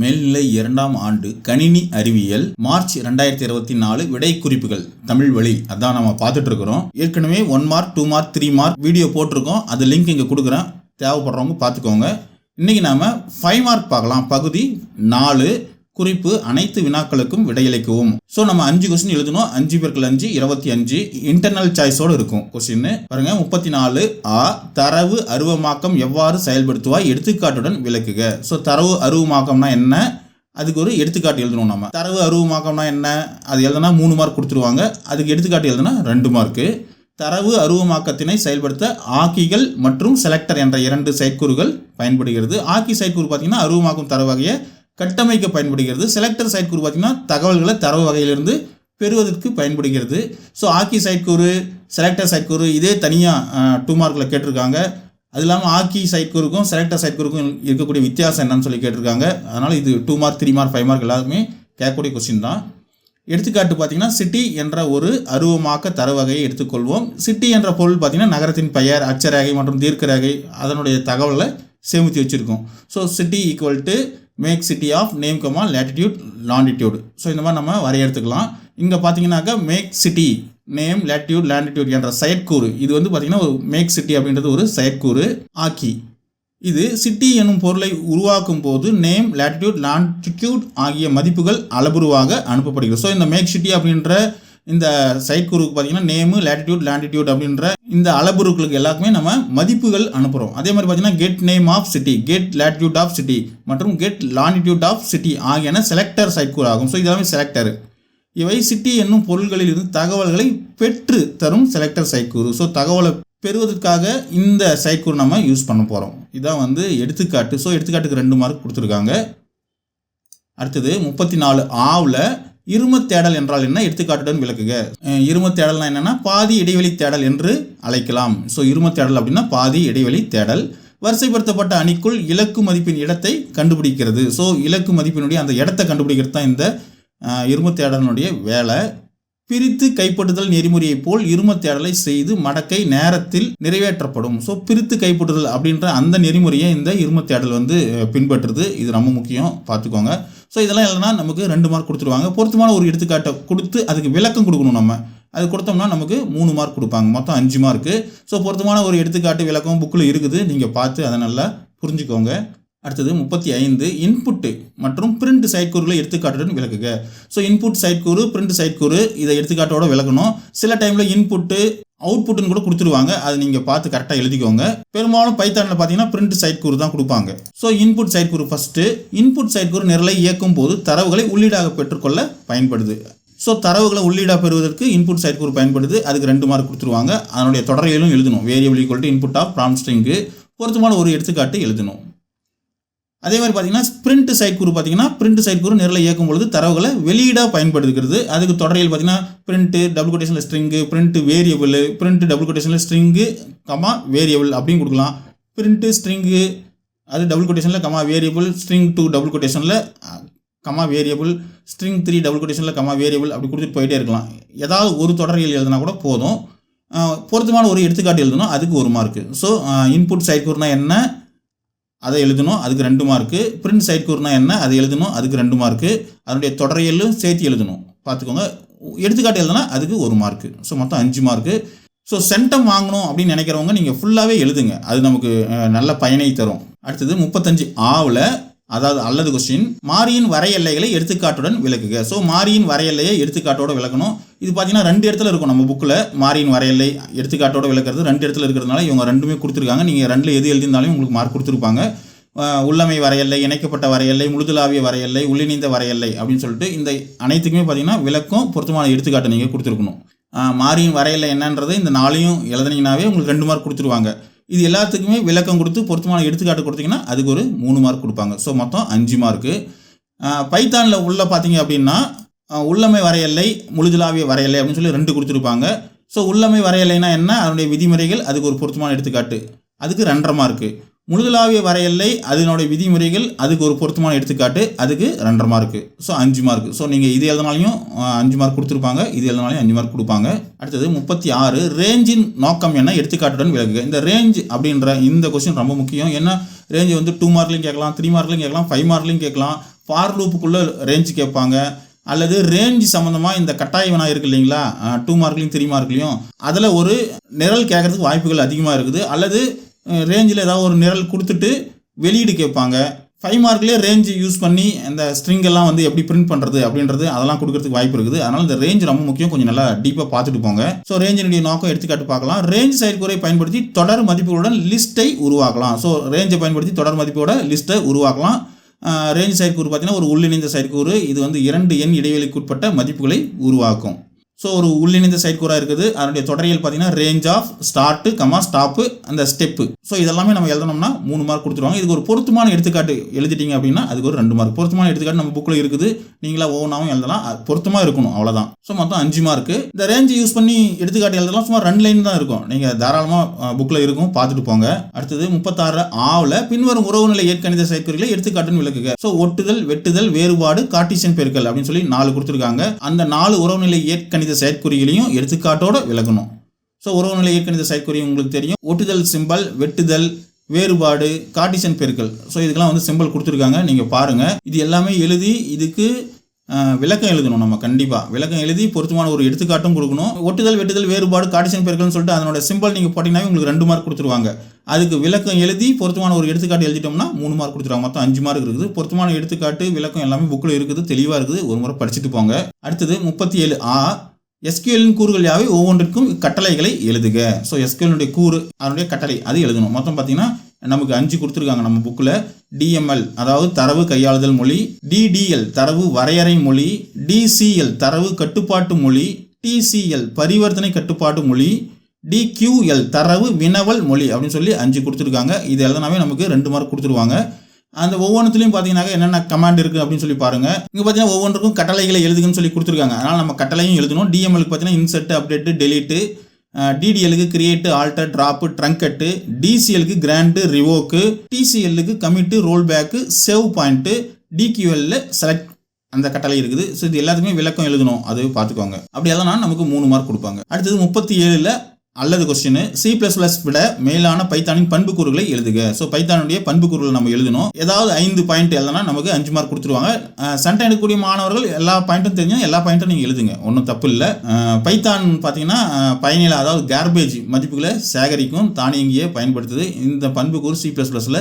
மேல்நிலை இரண்டாம் ஆண்டு கணினி அறிவியல் மார்ச் ரெண்டாயிரத்தி இருபத்தி நாலு விடை குறிப்புகள் தமிழ் வழி. அதான் நம்ம பார்த்துட்டு இருக்கிறோம் ஏற்கனவே one mark two mark three mark video போட்டிருக்கோம். அது லிங்க் இங்கே கொடுக்குறேன். தேவைப்படுறவங்க பார்த்துக்கோங்க. இன்றைக்கி நாம் ஃபைவ் மார்க் பார்க்கலாம். பகுதி நாலு. குறிப்பு அனைத்து வினாக்களுக்கும் விடையளிக்கவும். ஸோ நம்ம அஞ்சு கொஸ்டின் எழுதணும். அஞ்சு பேருக்கு அஞ்சு இருபத்தி அஞ்சு. இன்டர்னல் சாய்ஸோடு இருக்கும் கொஸ்டின் பாருங்க முப்பத்தி நாலு. ஆ தரவு அருவமாக்கம் எவ்வாறு செயல்படுத்துவாய்? எடுத்துக்காட்டுடன் விளக்குக. ஸோ தரவு அருவமாக்கம்னா என்ன? அதுக்கு ஒரு எடுத்துக்காட்டு எழுதணும் நம்ம தரவு அருவமாக்கம்னா என்ன? அது எழுதுனா மூணு மார்க் கொடுத்துருவாங்க. அதுக்கு எடுத்துக்காட்டு எழுதுனா ரெண்டு மார்க்கு தரவு அருவமாக்கத்தினை செயல்படுத்த ஆக்கிகள் மற்றும் செலக்டர் என்ற இரண்டு செயற்கூறுகள் பயன்படுகிறது. ஆக்கி செயற்கூறு பார்த்தீங்கன்னா அருவமாக்கும் தரவு வகையை கட்டமைக்க பயன்படுகிறது. செலக்டர் சைட்கூறு பார்த்தீங்கன்னா தகவல்களை தரவு வகையிலிருந்து பெறுவதற்கு பயன்படுகிறது. ஸோ ஆக்கி சைட்கூறு செலக்டர் சைட்கூறு இதே தனியாக டூ மார்க்கில் கேட்டிருக்காங்க. அது இல்லாமல் ஆக்கி சைட்கூருக்கும் செலக்டர் சைட்கூருக்கும் இருக்கக்கூடிய வித்தியாசம் என்னன்னு சொல்லி கேட்டிருக்காங்க. அதனால் இது two mark three mark five mark எல்லாருமே கேட்கக்கூடிய கொஸ்டின் தான். எடுத்துக்காட்டு பார்த்தீங்கன்னா சிட்டி என்ற ஒரு அருவமாக்க தரவகையை எடுத்துக்கொள்வோம். சிட்டி என்ற பொருள் பார்த்திங்கன்னா நகரத்தின் பெயர் அச்சரேகை மற்றும் தீர்க்கரேகை அதனுடைய தகவலை சேமித்து வச்சுருக்கோம். So city equal to make city of name comma latitude longitude so இந்த மாதிரி நம்ம வரையறுத்துக்கலாம். இங்கே பார்த்தீங்கன்னாக்கா make city name latitude longitude என்ற செயற்கூறு. இது வந்து பார்த்தீங்கன்னா ஒரு மேக் சிட்டி அப்படின்றது ஒரு செயற்கூறு ஆக்கி. இது சிட்டி எனும் பொருளை உருவாக்கும் போது நேம் லேட்டிடியூட் லாண்டிடியூட் ஆகிய மதிப்புகள் அளபுருவாக அனுப்பப்படுகிறது. ஸோ இந்த மேக் சிட்டி அப்படின்ற இந்த சைட்கூறுக்கு பார்த்தீங்கன்னா நேமு லேட்டிடியூட் லேண்டிடியூட் அப்படின்ற இந்த அளபுருக்களுக்கு எல்லாருக்குமே நம்ம மதிப்புகள் அனுப்புகிறோம் அதே மாதிரி பார்த்தீங்கன்னா get name of city get latitude of city மற்றும் கெட் லாண்டிடியூட் ஆஃப் சிட்டி ஆகியன செலக்டர் சைட்கூறு ஆகும். ஸோ இதெல்லாமே செலக்டர் இவை சிட்டி என்னும் பொருள்களில் இருந்து தகவல்களை பெற்று தரும் செலக்டர் சைக்கூறு ஸோ தகவலை பெறுவதற்காக இந்த சைக்கூறு நம்ம யூஸ் பண்ண போகிறோம் இதான் வந்து எடுத்துக்காட்டு. ஸோ எடுத்துக்காட்டுக்கு ரெண்டு மார்க் கொடுத்துருக்காங்க. அடுத்தது முப்பத்தி நாலு ஆவில் இரும தேடல் என்றால் என்ன? எடுத்துக்காட்டுடன் விளக்குக. இரும இருமத் தேடல்னா என்னன்னா பாதி இடைவெளி தேடல் என்று அழைக்கலாம். ஸோ இரும தேடல் அப்படின்னா பாதி இடைவெளி தேடல். வரிசைப்படுத்தப்பட்ட அணிக்குள் இலக்கு மதிப்பின் இடத்தை கண்டுபிடிக்கிறது. ஸோ இலக்கு மதிப்பினுடைய அந்த இடத்தை கண்டுபிடிக்கிறது தான் இந்த இரும இருமத் தேடலினுடைய வேலை. பிரித்து கைப்பற்றுதல் நெறிமுறையைப் போல் இருமத் தேடலை செய்து மடக்கை நேரத்தில் நிறைவேற்றப்படும். ஸோ பிரித்து கைப்பற்றுதல் அப்படின்ற அந்த நெறிமுறையை இந்த இருமத் தேடல் வந்து அஹ், பின்பற்றுது. இது ரொம்ப முக்கியம். பார்த்துக்கோங்க. ஸோ இதெல்லாம் இல்லைனா நமக்கு ரெண்டு மார்க் கொடுத்துருவாங்க. பொருத்தமான ஒரு எடுத்துக்காட்டை கொடுத்து அதுக்கு விளக்கம் கொடுக்கணும் நம்ம. அது கொடுத்தோம்னா நமக்கு மூணு மார்க் கொடுப்பாங்க. மொத்தம் அஞ்சு மார்க்கு ஸோ பொருத்தமான ஒரு எடுத்துக்காட்டு விளக்கம் புக்கில் இருக்குது. நீங்கள் பார்த்து அதை நல்லா புரிஞ்சுக்கோங்க. அடுத்தது முப்பத்தி ஐந்து இன்புட்டு மற்றும் பிரிண்ட் சைட்கூறுகளை எடுத்துக்காட்டுடன் விளக்குக. ஸோ இன்புட் சைட்கூறு பிரிண்ட் சைட்கூறு இதை எடுத்துக்காட்டோட விளக்கணும். சில டைமில் இன்புட்டு அவுட்புட்டுன்னு கூட கொடுத்துருவாங்க. அதை நீங்கள் பார்த்து கரெக்டாக எழுதிக்கோங்க. பெரும்பாலும் பைத்தானில் பார்த்தீங்கன்னா பிரிண்ட் சைட் கூறு தான் கொடுப்பாங்க. ஸோ இன்புட் சைட் கூறு ஃபஸ்ட்டு இன்புட் சைட் கூறு நிரலை இயக்கும் போது தரவுகளை உள்ளீடாக பெற்றுக்கொள்ள பயன்படுது. ஸோ தரவுகளை உள்ளீடாக பெறுவதற்கு இன்புட் சைட் கூறு பயன்படுது. அதுக்கு ரெண்டு மார்க் கொடுத்துருவாங்க. அதனுடைய தொடரையிலும் எழுதணும். Variable equal to input of prompt string பொருத்தமான ஒரு எடுத்துக்காட்டு எழுதணும். அதே மாதிரி பார்த்தீங்கன்னா பிரிண்ட் சைட் கூறு பார்த்தீங்கன்னா பிரிண்ட் சைட் கூறு நிரலை இயக்கும் பொழுது தரவுகளை வெளியீடாக பயன்படுத்துகிறது. அதுக்கு தொடரியல் பார்த்தீங்கன்னா print double கொட்டேஷனில் string print variable print double கொட்டேஷனில் string comma variable அப்படின்னு கொடுக்கலாம். பிரிண்ட்டு ஸ்ட்ரிங்கு அது double கொட்டேஷனில் comma variable string two double கொட்டேஷனில் comma variable string three double கொட்டேஷனில் comma variable அப்படி கொடுத்துட்டு போயிட்டே இருக்கலாம். ஏதாவது ஒரு தொடரியல் எழுதினா கூட போதும். பொருத்தமான ஒரு எடுத்துக்காட்டு எழுதணும். அதுக்கு ஒரு மார்க்கு ஸோ இன்புட் சைட் கூறுனா என்ன? அதை எழுதணும் அதுக்கு ரெண்டு மார்க்கு பிரிண்ட் சைட் கூறுனா என்ன? அதை எழுதணும் அதுக்கு ரெண்டு மார்க்கு அதனுடைய தொடரையலும் சேர்த்து எழுதணும். பார்த்துக்கோங்க. எடுத்துக்காட்டு எழுதுனா அதுக்கு ஒரு மார்க்கு ஸோ மொத்தம் அஞ்சு மார்க்கு ஸோ சென்டம் வாங்கணும் அப்படின்னு நினைக்கிறவங்க நீங்கள் ஃபுல்லாகவே எழுதுங்க. அது நமக்கு நல்ல பயனை தரும். அடுத்தது முப்பத்தஞ்சு ஆவில் அதாவது அல்லது கொஸ்டின் மாரியின் வரையெல்லைகளை எடுத்துக்காட்டுடன் விளக்குக. ஸோ மாரியின் வரையெல்லையை எடுத்துக்காட்டோட விளக்கணும். இது பார்த்தீங்கன்னா ரெண்டு இடத்துல இருக்கும் நம்ம புக்கில் மாரியின் வரையெல்லை எடுத்துக்காட்டோட விளக்குறது ரெண்டு இடத்துல இருக்கிறதுனால இவங்க ரெண்டுமே கொடுத்துருக்காங்க. நீங்கள் ரெண்டில் எது எழுதியிருந்தாலும் உங்களுக்கு மார்க் கொடுத்துருப்பாங்க. உள்ளமை வரையல்லை இணைக்கப்பட்ட வரையல்லை முழுதலாவிய வரையல்லை உள்ளிணைந்த வரையல்லை அப்படின்னு சொல்லிட்டு இந்த அனைத்துக்குமே பார்த்தீங்கன்னா விளக்கம் பொருத்தமான எடுத்துக்காட்டை நீங்கள் கொடுத்துருக்கணும். மாரியின் வரையல்லை என்னன்றது இந்த நாளையும் எழுதுனீங்கனாவே உங்களுக்கு ரெண்டு மார்க் கொடுத்துருவாங்க. இது எல்லாத்துக்குமே விளக்கம் கொடுத்து பொருத்தமான எடுத்துக்காட்டு கொடுத்தீங்கன்னா அதுக்கு ஒரு மூணு மார்க் கொடுப்பாங்க. ஸோ மொத்தம் அஞ்சு மார்க்கு பைத்தானில் உள்ள பார்த்தீங்க அப்படின்னா உள்ளமை வரையலை முழுதலாவிய வரையல்லை அப்படின்னு சொல்லி ரெண்டு கொடுத்துருப்பாங்க. ஸோ உள்ளமை வரையலைனா என்ன? அதனுடைய விதிமுறைகள் அதுக்கு ஒரு பொருத்தமான எடுத்துக்காட்டு. அதுக்கு ரெண்டரை மார்க்கு முழுதலாவிய வரையல்லை அதனுடைய விதிமுறைகள் அதுக்கு ஒரு பொருத்தமான எடுத்துக்காட்டு அதுக்கு ரெண்டரை மார்க்கு ஸோ அஞ்சு மார்க் ஸோ நீங்கள் இது எழுதினாலையும் அஞ்சு மார்க் கொடுத்துருப்பாங்க இது எழுதினாலையும் அஞ்சு மார்க் கொடுப்பாங்க. அடுத்தது முப்பத்தி ஆறு ரேஞ்சின் நோக்கம் என்ன? எடுத்துக்காட்டுடன் விளக்குக. இந்த ரேஞ்ச் அப்படின்ற இந்த கொஸ்டின் ரொம்ப முக்கியம். ஏன்னா ரேஞ்ச் வந்து டூ மார்க்லையும் கேட்கலாம் த்ரீ மார்க்லையும் கேட்கலாம் ஃபைவ் மார்க்லையும் கேட்கலாம். ஃபார் லூப்புக்குள்ளே ரேஞ்ச் கேட்பாங்க. அல்லது ரேஞ்ச் சம்மந்தமாக இந்த கட்டாய வினா இருக்கு இல்லைங்களா? டூ மார்க்லையும் த்ரீ மார்க்லையும் அதில் ஒரு நிரல் கேட்கறதுக்கு வாய்ப்புகள் அதிகமாக இருக்குது. அல்லது ரேஞ்சில் ஏதாவது ஒரு நிரல் கொடுத்துட்டு வெளியீடு கேட்பாங்க. ஃபைவ் மார்க்லேயே ரேஞ்ச் யூஸ் பண்ணி அந்த ஸ்ட்ரிங்கெல்லாம் எல்லாம் வந்து எப்படி பிரிண்ட் பண்ணுறது அப்படின்றது அதெல்லாம் கொடுக்கறதுக்கு வாய்ப்பு இருக்குது. அதனால் இந்த ரேஞ்ச் ரொம்ப முக்கியம். கொஞ்சம் நல்லா டீப்பாக பார்த்துட்டு போங்க. ஸோ ரேஞ்சினுடைய நோக்கம் எடுத்துக்காட்டு பார்க்கலாம். ரேஞ்ச் செயற்குறை பயன்படுத்தி தொடர் மதிப்புகளுடன் லிஸ்ட்டை உருவாக்கலாம். ஸோ ரேஞ்சை பயன்படுத்தி தொடர் மதிப்போட லிஸ்ட்டை உருவாக்கலாம். ரேஞ்ச் செயற்கூறு பார்த்தீங்கன்னா ஒரு உள்ளிணைந்த செயற்கூறு இது வந்து இரண்டு எண் இடைவெளிக்குட்பட்ட மதிப்புகளை உருவாக்கும். ஸோ ஒரு உள்ளிணைந்த செயற்கூறாக இருக்குது. அதனுடைய தொடரியல் பார்த்தீங்கன்னா range of start comma stop அந்த ஸ்டெப்பு ஸோ இதெல்லாமே நம்ம எழுதணும்னா மூணு மார்க் கொடுத்துருவாங்க. இதுக்கு ஒரு பொருத்தமான எடுத்துக்காட்டு எழுதிட்டீங்க அப்படின்னா அதுக்கு ஒரு ரெண்டு மார்க் பொருத்தமான எடுத்துக்காட்டு நம்ம புக்கில் இருக்குது. நீங்களா ஒவ்வொன்றாவும் எழுதலாம். பொருத்தமாக இருக்கணும். அவ்வளோதான் ஸோ மொத்தம் அஞ்சு மார்க்கு இந்த ரேஞ்சை யூஸ் பண்ணி எடுத்துக்காட்டு எழுதலாம். சும்மா ரெண்டு லைன் தான் இருக்கும். நீங்கள் தாராளமாக புக்கில் இருக்கும். பார்த்துட்டு போங்க. அடுத்தது முப்பத்தாறு ஆவில். பின்வரும் உறவுநிலை ஏற்கணித செயற்குறிகளை எடுத்துக்காட்டுன்னு விளக்குக. ஸோ ஒட்டுதல் வெட்டுதல் வேறுபாடு கார்டிசியன் பெருக்கல் அப்படின்னு சொல்லி நாலு கொடுத்துருக்காங்க. அந்த நாலு உறவுநிலை இயற்கணித செயற்குறிகளையும் எடுத்துக்காட்டோடு விளக்கணும். ஸோ உறவுநிலை இயற்கணித செயற்குறி உங்களுக்கு தெரியும். ஒட்டுதல் சிம்பல் வெட்டுதல் வேறுபாடு கார்டிசன் பெருக்கல். ஸோ இதுக்கெல்லாம் வந்து சிம்பல் கொடுத்துருக்காங்க. நீங்கள் பாருங்கள் இது எல்லாமே எழுதி இதுக்கு விளக்கம் எழுதணும் நம்ம கண்டிப்பாக விளக்கம் எழுதி பொருத்தமான ஒரு எடுத்துக்காட்டும் கொடுக்கணும். ஒட்டுதல் வெட்டுதல் வேறுபாடு கார்டிசன் பெருக்கல்னு சொல்லிட்டு அதனோட சிம்பிள் நீங்கள் போட்டிங்கன்னா உங்களுக்கு ரெண்டு மார்க் கொடுத்துருவாங்க. அதுக்கு விளக்கம் எழுதி பொருத்தமான ஒரு எடுத்துக்காட்டு எழுதிட்டோம்னா மூணு மார்க் கொடுத்துருவாங்க. மொத்தம் அஞ்சு மார்க் இருக்குது. பொருத்தமான எடுத்துக்காட்டு விளக்கம் எல்லாமே புக்கில் இருக்குது. தெளிவாக இருக்குது. ஒரு முறை படிச்சுட்டு போங்க. அடுத்தது முப்பத்தி ஏழு ஆ எஸ்கியூஎல்லின் கூறுகள் யாவை? ஒவ்வொன்றிற்கும் கட்டளைகளை எழுதுக. ஸோ எஸ்கியூஎல்னுடைய கூறு அதனுடைய கட்டளை அது எழுதணும். மொத்தம் பார்த்தீங்கன்னா நமக்கு அஞ்சு கொடுத்துருக்காங்க நம்ம புக்கில் டிஎம்எல் அதாவது தரவு கையாளுதல் மொழி டிடிஎல் தரவு வரையறை மொழி டிசிஎல் தரவு கட்டுப்பாட்டு மொழி டிசிஎல் பரிவர்த்தனை கட்டுப்பாட்டு மொழி டிக்யூஎல் தரவு வினவல் மொழி அப்படின்னு சொல்லி அஞ்சு கொடுத்துருக்காங்க. இது எழுதினாவே நமக்கு ரெண்டு மார்க் கொடுத்துருவாங்க. அந்த ஒவ்வொன்றுத்துலையும் பார்த்தீங்கன்னாக்க என்னென்ன கமாண்ட் இருக்குது அப்படின்னு சொல்லி பாருங்க. இங்கே பார்த்தீங்கன்னா ஒவ்வொன்றுக்கும் கட்டளைகளை எழுதுங்கன்னு சொல்லி கொடுத்துருக்காங்க. அதனால் நம்ம கட்டளையும் எழுதணும். டிஎம்எலுக்கு பார்த்தீங்கன்னா இன்செர்ட் அப்டேட்டு டெலிட்டு டிடிஎலுக்கு கிரியேட்டு ஆல்டர் ட்ராப்பு ட்ரங்கட்டு டிசிஎலுக்கு கிராண்டு ரிவோக்கு டிசிஎல்லுக்கு commit rollback save point டிக்யூஎல்ல செலக்ட் அந்த கட்டளை இருக்குது. ஸோ இது எல்லாத்துக்குமே விளக்கம் எழுதணும். அது பார்த்துக்கோங்க. அப்படி நான் நமக்கு மூணு மார்க் கொடுப்பாங்க. அடுத்தது முப்பத்தி ஏழில் அல்லது கொஸ்டின் சி ப்ளஸ் ப்ளஸ் விட மேலான பைத்தானின் பண்புக்கூறுகளை எழுதுக. ஸோ பைத்தானுடைய பண்புக்கூறுகளை நம்ம எழுதணும். ஏதாவது ஐந்து பாயிண்ட் எழுதனா நமக்கு அஞ்சு மார்க் கொடுத்துருவாங்க. சண்டை எடுக்கக்கூடிய மாணவர்கள் எல்லா பாயிண்ட்டும் தெரிஞ்சால் எல்லா பாயிண்ட்டும் நீங்கள் எழுதுங்க. ஒன்றும் தப்பு இல்லை. பைத்தான் பார்த்தீங்கன்னா அஹ், பயனில அதாவது கேர்பேஜ் மதிப்புகளை சேகரிக்கும் தானியங்கியை பயன்படுத்துது. இந்த பண்புக்கூறு சி பிளஸ் பிளஸில்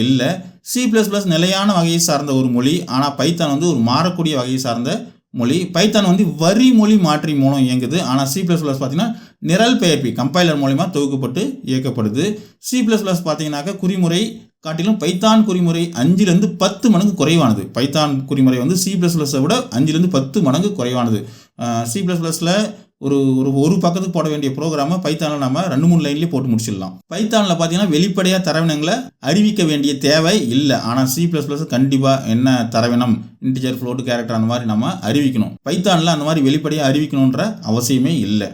இல்லை. சி ப்ளஸ் ப்ளஸ் நிலையான வகையை சார்ந்த ஒரு மொழி. ஆனால் பைத்தான் வந்து ஒரு மாறக்கூடிய வகையை சார்ந்த மொழி. பைத்தான் வந்து வரி மொழி மாற்றி மூலம் இயங்குது. ஆனால் சி ப்ளஸ் ப்ளஸ் பார்த்தீங்கன்னா நிரல் பெயர்ப்பி கம்பைலர் மூலிமா தொகுக்கப்பட்டு இயக்கப்படுது. சி ப்ளஸ் ப்ளஸ் பார்த்தீங்கன்னாக்கா குறிமுறை காட்டிலும் பைத்தான் குறிமுறை அஞ்சிலிருந்து பத்து மடங்கு குறைவானது. பைத்தான் குறிமுறை வந்து சி ப்ளஸ் ப்ளஸை விட அஞ்சிலிருந்து பத்து மடங்கு குறைவானது. சி ப்ளஸ் ப்ளஸில் ஒரு ஒரு ஒரு பக்கத்துக்கு போட வேண்டிய ப்ரோக்ராமை பைத்தானில் நம்ம ரெண்டு மூணு லைன்லேயே போட்டு முடிச்சிடலாம். பைத்தானில் பார்த்தீங்கன்னா வெளிப்படையாக தரவினங்களை அறிவிக்க வேண்டிய தேவை இல்லை. ஆனால் சி ப்ளஸ் ப்ளஸ் கண்டிப்பாக என்ன தரவினம் இன்டிஜர் ஃப்ளோட்டு கேரக்டர் அந்த மாதிரி நம்ம அறிவிக்கணும். பைத்தானில் அந்த மாதிரி வெளிப்படையாக அறிவிக்கணுன்ற அவசியமே இல்லை.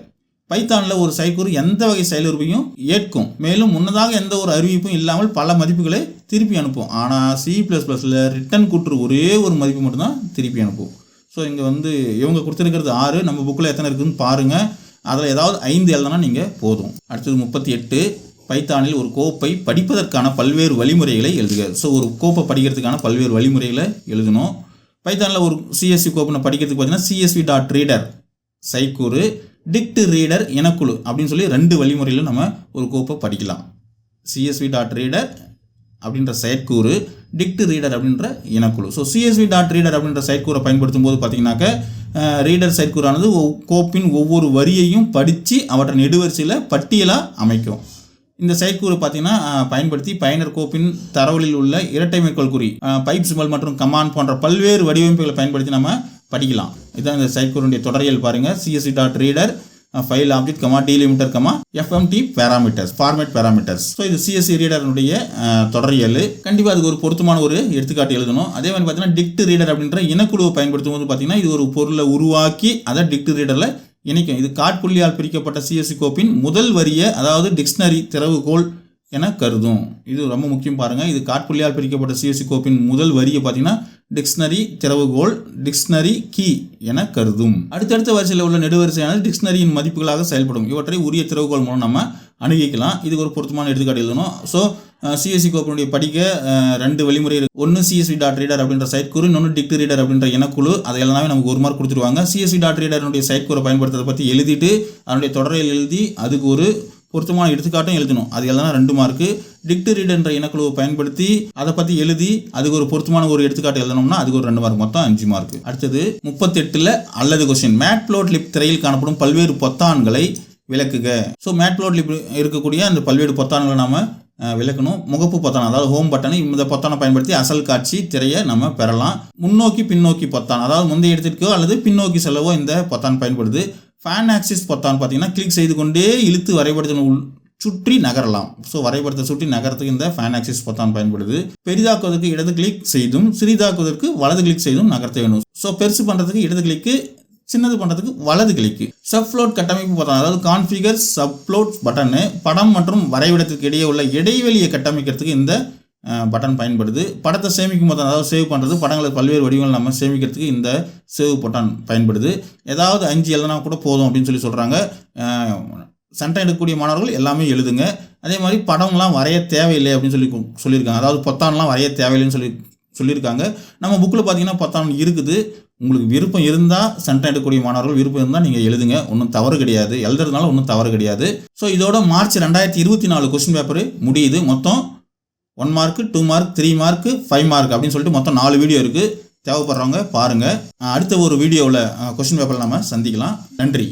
பைத்தானில் ஒரு செயற்கூறு எந்த வகை செயலுறுப்பையும் ஏற்கும். மேலும் முன்னதாக எந்த ஒரு அறிவிப்பும் இல்லாமல் பல மதிப்புகளை திருப்பி அனுப்பும். ஆனால் சி ப்ளஸ் ப்ளஸில் ரிட்டன் கூட்டுற ஒரே ஒரு மதிப்பு மட்டும்தான் திருப்பி அனுப்பும். ஸோ இங்கே வந்து இவங்க கொடுத்துருக்கிறது ஆறு நம்ம புக்கில் எத்தனை இருக்குதுன்னு பாருங்கள் அதில் ஏதாவது ஐந்து எழுதனா நீங்கள் போதும். அடுத்தது முப்பத்தி எட்டு பைத்தானில் ஒரு கோப்பை படிப்பதற்கான பல்வேறு வழிமுறைகளை எழுதுக. ஸோ ஒரு கோப்பை படிக்கிறதுக்கான பல்வேறு வழிமுறைகளை எழுதணும். பைத்தானில் ஒரு சிஎஸ்சி கோப்பை படிக்கிறதுக்கு பார்த்தீங்கன்னா சிஎஸ்வி டாட் ரீடர் சைக்கூறு டிக்ட் ரீடர் இனக்குழு அப்படின்னு சொல்லி ரெண்டு வழிமுறையிலும் நம்ம ஒரு கோப்பை படிக்கலாம். சிஎஸ்வி டாட் ரீடர் அப்படின்ற செயற்கூறு டிக்ட் ரீடர் அப்படின்ற இனக்குழு. ஸோ சிஎஸ்வி டாட் ரீடர் அப்படின்ற செயற்கூரை பயன்படுத்தும் போது பார்த்தீங்கன்னாக்க ரீடர் செயற்கூறானது கோப்பின் ஒவ்வொரு வரியையும் படித்து அவற்றை நெடுவரிசையில் பட்டியலாக அமைக்கும். இந்த செயற்கூறு பார்த்தீங்கன்னா பயன்படுத்தி பயனர் கோப்பின் தரவுகளில் உள்ள இரட்டை மேற்கோள் குறி பைப் சிம்பல் மற்றும் கமான் போன்ற பல்வேறு வடிவமைப்புகளை பயன்படுத்தி நம்ம படிக்கலாம். இதுதான் இந்த செயற்கூறுடைய தொடரியல் பாருங்கள் CSC dot reader file object comma delimiter comma FMT parameters format parameters so இது சிஎஸ்சி ரீடருடைய தொடரியல் கண்டிப்பாக அதுக்கு ஒரு பொருத்தமான ஒரு எடுத்துக்காட்டு எழுதணும். அதே மாதிரி பார்த்தீங்கன்னா டிக்ட் ரீடர் அப்படின்ற இனக்குழுவை பயன்படுத்தும் போது பார்த்தீங்கன்னா இது ஒரு பொருளை உருவாக்கி அதை டிக்ட் ரீடரில் இணைக்கும். இது காட்புள்ளியால் பிரிக்கப்பட்ட சிஎஸ்சி கோப்பின் முதல் வரியை அதாவது டிக்ஷனரி திறவுகோல் என கருதும். இது ரொம்ப முக்கியம் பாருங்கள் இது காட்புள்ளியால் பிரிக்கப்பட்ட சிஎஸ்சி கோப்பின் முதல் வரியை பார்த்தீங்கன்னா டிக்ஷனரி திறவுகோல் டிக்ஷனரி கீ என கருதும். அடுத்தடுத்த வரிசையில் உள்ள நெடுவரிசையானது டிக்ஷனரியின் மதிப்புகளாக செயல்படும். இவற்றை உரிய திறவுகோல் மூலம் நம்ம அணுகிக்கலாம். இதுக்கு ஒரு பொருத்தமான எடுத்துக்காட்டு எழுதணும். ஸோ சிஎஸ்சி கோப்பினுடைய படிக்க ரெண்டு வழிமுறை இருக்கு. ஒன்று சிஎஸ்சி டாட் ரீடர் அப்படின்ற சைட் குரு இன்னொன்று டிக்ட் ரீடர் அப்படின்ற இனக்குழு. அதை எல்லாமே நமக்கு ஒரு மார்க் கொடுத்துருவாங்க. சிஎஸ்சி டாட் ரீடருடைய சைட் குறை பயன்படுத்துறதை பற்றி எழுதிட்டு அதனுடைய தொடரில் எழுதி அதுக்கு ஒரு பொருத்தமான எடுத்துக்காட்டும் எழுதணும். அது எழுதினா ரெண்டு மார்க்கு டிக்ட் ரீட் என்ற இனக்குழுவை பயன்படுத்தி அதை பற்றி எழுதி அதுக்கு ஒரு பொருத்தமான ஒரு எடுத்துக்காட்டு எழுதணும்னா அதுக்கு ஒரு ரெண்டு மார்க் மொத்தம் அஞ்சு மார்க் அடுத்தது முப்பத்தெட்டில் அல்லது கொஸ்டின் மேட் ப்ளோட் லிப் திரையில் காணப்படும் பல்வேறு பொத்தான்களை விளக்குக. ஸோ மேட் ப்ளோட் லிப் இருக்கக்கூடிய அந்த பல்வேறு பொத்தான்களை நாம் விளக்கணும். முகப்பு பொத்தான் அதாவது ஹோம் பட்டனை இந்த பொத்தானை பயன்படுத்தி அசல் காட்சி திரையை நம்ம பெறலாம். முன்னோக்கி பின்னோக்கி பொத்தான் அதாவது முந்தைய இடத்திற்கோ அல்லது பின்னோக்கி செல்லவோ இந்த பொத்தான் பயன்படுது. ஃபேன் ஆக்சிஸ் பொத்தான் பார்த்தீங்கன்னா கிளிக் செய்து கொண்டே இழுத்து வரைபடத்தின் உள் சுற்றி நகரலாம். ஸோ வரைபடத்தை சுற்றி நகரத்துக்கு இந்த ஃபேன் ஆக்சிஸ் பொத்தான் பயன்படுது. பெரிதாக்குவதற்கு இடது கிளிக் செய்தும் சிறிதாக்குவதற்கு வலது கிளிக் செய்தும் நகர்த்த வேணும். ஸோ பெருசு பண்ணுறதுக்கு இடது கிளிக்கு சின்னது பண்ணுறதுக்கு வலது கிளிக்கு சப்ஃப்ளோட் கட்டமைப்பு பொத்தான் அதாவது கான்ஃபிகர் சப்ஃப்ளோட் பட்டனு படம் மற்றும் வரைபடத்துக்கு இடையே உள்ள இடைவெளியை கட்டமைக்கிறதுக்கு இந்த பட்டன் பயன்படுது. படத்தை சேமிக்கும் போது அதாவது சேவ் பண்ணுறது படங்களை பல்வேறு வடிவங்கள் நம்ம சேமிக்கிறதுக்கு இந்த சேவ் பட்டன் பயன்படுது. ஏதாவது அஞ்சு எழுதினா கூட போதும் அப்படின்னு சொல்லி சொல்கிறாங்க சண்டை எடுக்கக்கூடிய மாணவர்கள் எல்லாமே எழுதுங்க. அதே மாதிரி படம்லாம் வரைய தேவையில்லை அப்படின்னு சொல்லி கு- சொல்லியிருக்காங்க. அதாவது பொத்தான்லாம் வரைய தேவையில்லைன்னு சொல்லி சொல்லியிருக்காங்க. நம்ம புக்கில் பார்த்தீங்கன்னா பொத்தான் இருக்குது. உங்களுக்கு விருப்பம் இருந்தால் சண்டை எடுக்கக்கூடிய மாணவர்கள் விருப்பம் இருந்தால் நீங்கள் எழுதுங்க. ஒன்றும் தவறு கிடையாது. எழுதுறதுனால ஒன்றும் தவறு கிடையாது. ஸோ இதோட மார்ச் ரெண்டாயிரத்தி இருபத்தி நாலு கொஸ்டின் பேப்பர் முடியுது. மொத்தம் one mark two mark three mark five mark அப்படின்னு சொல்லிட்டு மொத்தம் நாலு வீடியோ இருக்குது தேவைப்படுறவங்க பாருங்கள் அடுத்த ஒரு வீடியோவில் கொஸ்டின் பேப்பரில் நம்ம சந்திக்கலாம். நன்றி.